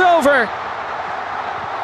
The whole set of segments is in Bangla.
Over.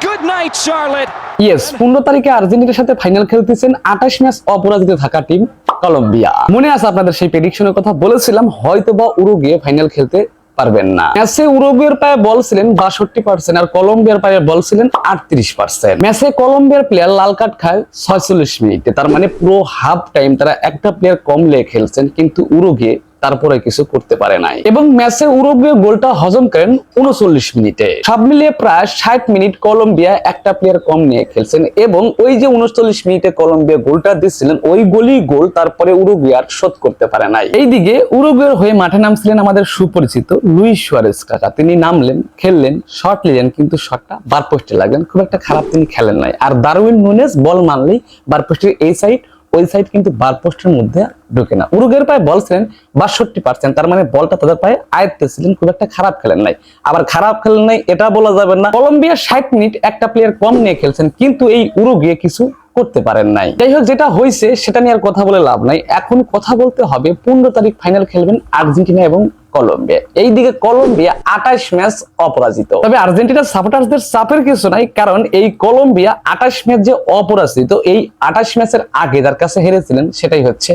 Good night, Charlotte. Yes পনেরো তারিখে আর্জেন্টিনার সাথে ফাইনাল খেলতেছেন আঠাশ ম্যাচ অপরাজিত থাকা টিম কলম্বিয়া মনে আছে আপনাদের সেই প্রেডিকশনের কথা? বলেছিলাম হয়তো বা উরুগুয়ে ফাইনাল খেলতে পারবেন না। ম্যাচে উরুগুয়ের পায়ে বল ছিলেন বাষট্টি পার্সেন্ট আর কলম্বিয়ার পায়ে বল ছিলেন আটত্রিশ পার্সেন্ট ম্যাচে কলম্বিয়ার প্লেয়ার লাল কার্ড খায় ছয়চল্লিশ মিনিটে। তার মানে পুরো হাফ টাইম তারা একটা প্লেয়ার কম লেগে খেলছেন কিন্তু উরুগুয়ে তারপরে কিছু করতে পারে নাই। এবং ম্যাচে উরুগুয়ে গোলটা হজম করেন উনচল্লিশ মিনিটে। সব মিলিয়ে প্রায় ষাট মিনিট কলম্বিয়া একটা প্লেয়ার কম নিয়ে খেলছেন এবং ওই যে উনচল্লিশ মিনিটে কলম্বিয়া গোলটা দিচ্ছিলেন, ওই গোলই গোল তারপরে উরুগুয়ে আর শোধ করতে পারে নাই। এইদিকে উরুগুয়ের হয়ে মাঠে নামছিলেন আমাদের সুপরিচিত লুইস সুয়ারেস কাকা। তিনি নামলেন, খেললেন শট নিলেন কিন্তু শটটা বার পোস্টে লাগলেন। খুব একটা খারাপ তিনি খেলেন নাই। আর দারউইন নুনেস বল মানলেই বার পোস্টের এই সাইড ওই সাইড কিন্তু বার পোস্টের মধ্যে ঢুকে না। উরুগের পায়ে বল ছিলেন বাষট্টি পার্সেন্ট তার মানে বলটা তাদের পায়ে আয়ত্তে ছিলেন, খুব একটা খারাপ খেলেন নাই। আবার খারাপ খেলেন নাই, এটা বলা যাবে না। কলম্বিয়া ষাট মিনিট একটা প্লেয়ার কম নিয়ে খেলছেন, কিন্তু এই উরুগিয়ে কিছু করতে পারেন নাই। যাই হোক, যেটা হয়েছে সেটা নিয়ে আর কথা বলে লাভ নাই। এখন কথা বলতে হবে, পনেরো তারিখ ফাইনাল খেলবেন আর্জেন্টিনা এবং কলম্বিয়া। এইদিকে কলম্বিয়া আঠাশ ম্যাচ অপরাজিত। তবে আর্জেন্টিনার সাপোর্টার্সদের চাপের কিছু নাই, কারণ এই কলম্বিয়া আঠাশ ম্যাচ যে অপরাজিত, এই আঠাশ ম্যাচের আগে যার কাছে হেরেছিলেন, সেটাই হচ্ছে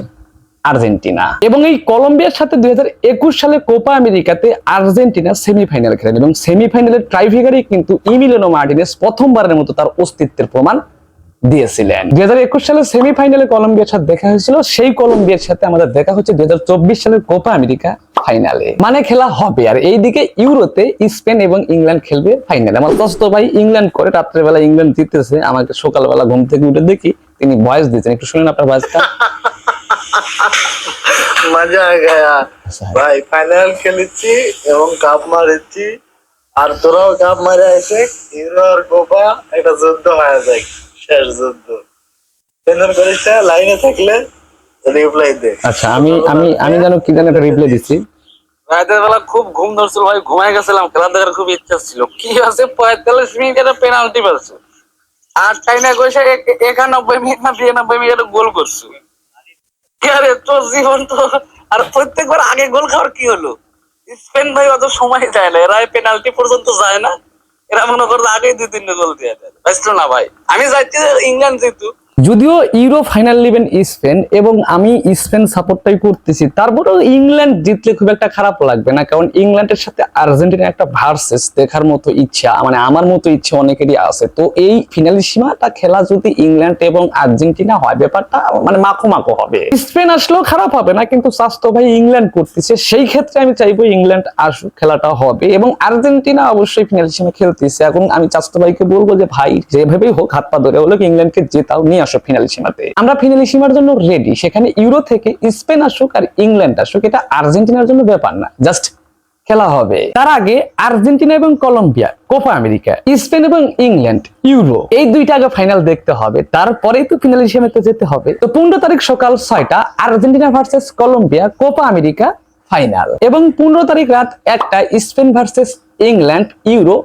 আর্জেন্টিনা। এবং এই কলম্বিয়ার সাথে দুই সালে কোপা আমেরিকাতে আর্জেন্টিনা সেমিফাইনাল খেলেন এবং সেমিফাইনালের ট্রাইফিগারই কিন্তু ইমিলেনো মার্টিনেস প্রথমবারের মতো তার অস্তিত্বের প্রমাণ দিয়েছিলেন। দুই হাজার একুশ সালে সেমিফাইনালে কলম্বিয়ার সাথে দেখা হয়েছিল, সেই কলম্বিয়ার সাথে আমাদের দেখা হচ্ছে। দুই হাজার চব্বিশ সালের কোপা আমেরিকা ফাইনালে মানে খেলা হবে। আর এইদিকে ইউরোতে স্পেন এবং ইংল্যান্ড খেলবে ফাইনালে আমার দোস্ত ভাই ইংল্যান্ড করে রাত্রেবেলা ইংল্যান্ড জিতেছে। আমাকে সকালবেলা ঘুম থেকে উঠে দেখি তিনি ভয়েস দিয়েছেন। একটু শুনেন আপনার ভয়েসটা মজা গয়া। ভাই ফাইনাল খেলেছি এবং কাপ মারেছি। আর তোরাও কাপ মারে আছে হিরো আর কোপা একটা যুদ্ধ হয়ে যায় শেষ যুদ্ধ। টেনশন করিস লাইনে থাকলে রিপ্লাই দে। আচ্ছা আমি আমি আমি যেন কি যেন একটা রিপ্লাই দিচ্ছি। রাতের বেলা খুব ঘুম ধরছিল, ভাই গেছিলাম খেলা দেখার খুব ইচ্ছা ছিল। কি আছে পঁয়তাল্লিশ মিনিট পেনাল্টি আর কইসে একানব্বই মিনিট না বিরানব্বই গোল করছ। আরে তোর জীবন তো, আর প্রত্যেকবার আগে গোল খাওয়ার কি হলো? স্পেন ভাই অত সময় যায় না এরা পেনাল্টি পর্যন্ত যায় না। এরা মনে করতো আগেই দুই তিনটে গোল দিয়ে দেয়। না ভাই। আমি চাইছি যে ইংল্যান্ড জিতু যদিও ইউরো ফাইনাল নেবেন স্পেন এবং আমি স্পেন সাপোর্টটাই করতেছি, তারপরেও ইংল্যান্ড জিতলে খুব একটা খারাপ লাগবে না, কারণ ইংল্যান্ডের সাথে আর্জেন্টিনা একটা ভার্সেস দেখার মতো ইচ্ছা মানে আমার মতো ইচ্ছা অনেকেরই আছে। তো এই ফিনালি সীমাটা খেলা যদি ইংল্যান্ড এবং আর্জেন্টিনা হয়, ব্যাপারটা মানে মাখো মাখো হবে। স্পেন আসলেও খারাপ হবে না, কিন্তু স্বাস্থ্য ভাই ইংল্যান্ড করতেছে, সেই ক্ষেত্রে আমি চাইব ইংল্যান্ড আসুক, খেলাটা হবে এবং আর্জেন্টিনা অবশ্যই ফিনাল সীমা খেলতেছে। এখন আমি চাস্তো ভাইকে বলব যে, ভাই, যেভাবেই হোক, হাত পা ধরে হলো ইংল্যান্ডকে জেতাও, নিয়ে আসো ফিনালি সীমাতে। আমরা ফিনালি সীমার জন্য রেডি সেখানে ইউরো থেকে স্পেন আসুক আর ইংল্যান্ড আসুক, এটা আর্জেন্টিনার জন্য ব্যাপার না। জাস্ট খেলা হবে। তার আগে আর্জেন্টিনা এবং কলম্বিয়া, কোপা আমেরিকা, স্পেন এবং ইংল্যান্ড, ইউরো, এই দুইটা আগে ফাইনাল দেখতে হবে। তারপরেই তো ফিনাল হিসেবে যেতে হবে। তো পনেরো তারিখ সকাল ছয়টা, Argentina versus Colombia, Copa America final এবং পনেরো তারিখ রাত একটা Spain versus England, Euro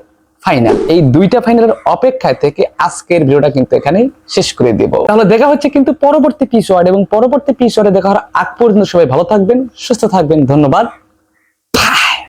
final এই দুইটা ফাইনালের অপেক্ষায় থেকে আজকের ভিডিওটা কিন্তু এখানে শেষ করে দেব। তাহলে দেখা হচ্ছে কিন্তু পরবর্তী পিসওয়ার্ড এবং পরবর্তী পিসওয়ার্ডে দেখা হওয়ার আগ পর্যন্ত সবাই ভালো থাকবেন, সুস্থ থাকবেন, ধন্যবাদ।